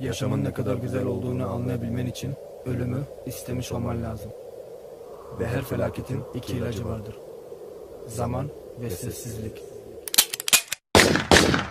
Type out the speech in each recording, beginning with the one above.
Yaşamın ne kadar güzel olduğunu anlayabilmen için ölümü istemiş olman lazım. Ve her felaketin iki ilacı vardır. Zaman ve sessizlik.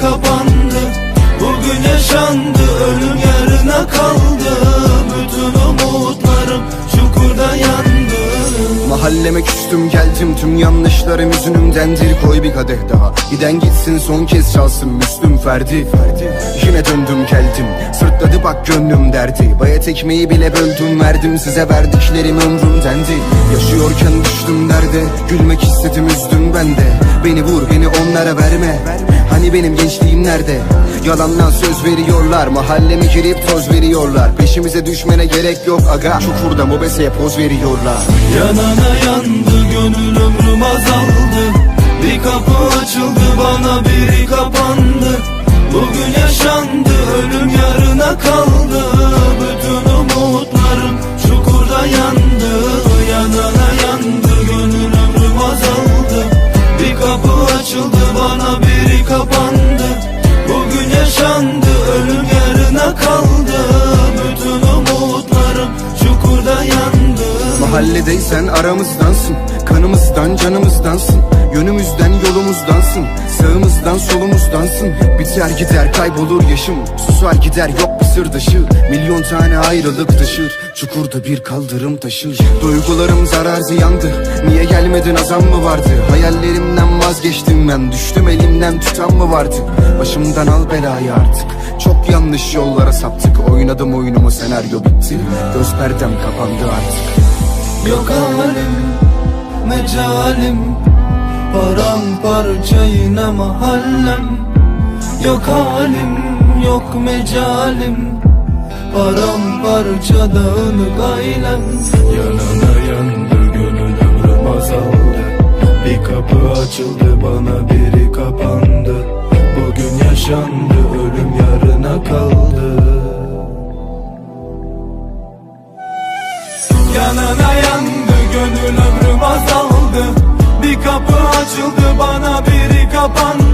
kapandı. Bugün yaşandı ölüm yarına kaldı. Bütün umutlarım çukurda yandı. Mahalleme küstüm geldim. Tüm yanlışlarım yüzünümdendir. Koy bir kadeh daha. Giden gitsin son kez çalsın. Müslüm Ferdi Ferdi. Yine döndüm geldim. Sırtladı bak gönlüm derdi. Bayat ekmeği bile böldüm verdim. Size verdiklerim ömrümdendi Yaşıyorken düştüm derde. Gülmek istedim üzdüm ben Beni vur beni onlara verme. Hani benim gençliğim nerede? Yalandan söz veriyorlar Mahalleme girip toz veriyorlar. Peşimize düşmene gerek yok aga. Çukurda mobeseye poz veriyorlar. Yanana yandı gönül ömrüm azaldı. Bir kapı açıldı bana biri kapandı. Bugün yaşandı açıldı bana biri kapandı. Bugün yaşandı ölüm yarına kaldı. Bütün umutlarım çukurda yandı. Mahalledeysen aramızdansın Kanımızdan canımızdansın Yönümüzden yolumuzdansın Sağımızdan solumuzdansın. Biter gider kaybolur yaşım Susar gider yok bir sırdaşı Milyon tane ayrılık taşır. Çukurda bir kaldırım taşır. Duygularım zarar ziyandı Niye gelmedin azam mı vardı? Hayallerimden vazgeçtim ben. Düştüm elimden tutan mı vardı? Başımdan al belayı artık. Çok yanlış yollara saptık. Oynadım oyunumu senaryo bitti. Göz perdem kapandı artık. Yok halim, mecalim Paramparça yine mahallem. Yok halim, yok mecalim. Paramparça dağınık ailem Yanına yandı gönül ömrüm azaldı. Bir kapı açıldı bana biri kapandı. Bugün yaşandı ölüm yarına kaldı. Yanına yandı gönül ömrüm azaldı. Bir kapı açıldı bana biri kapandı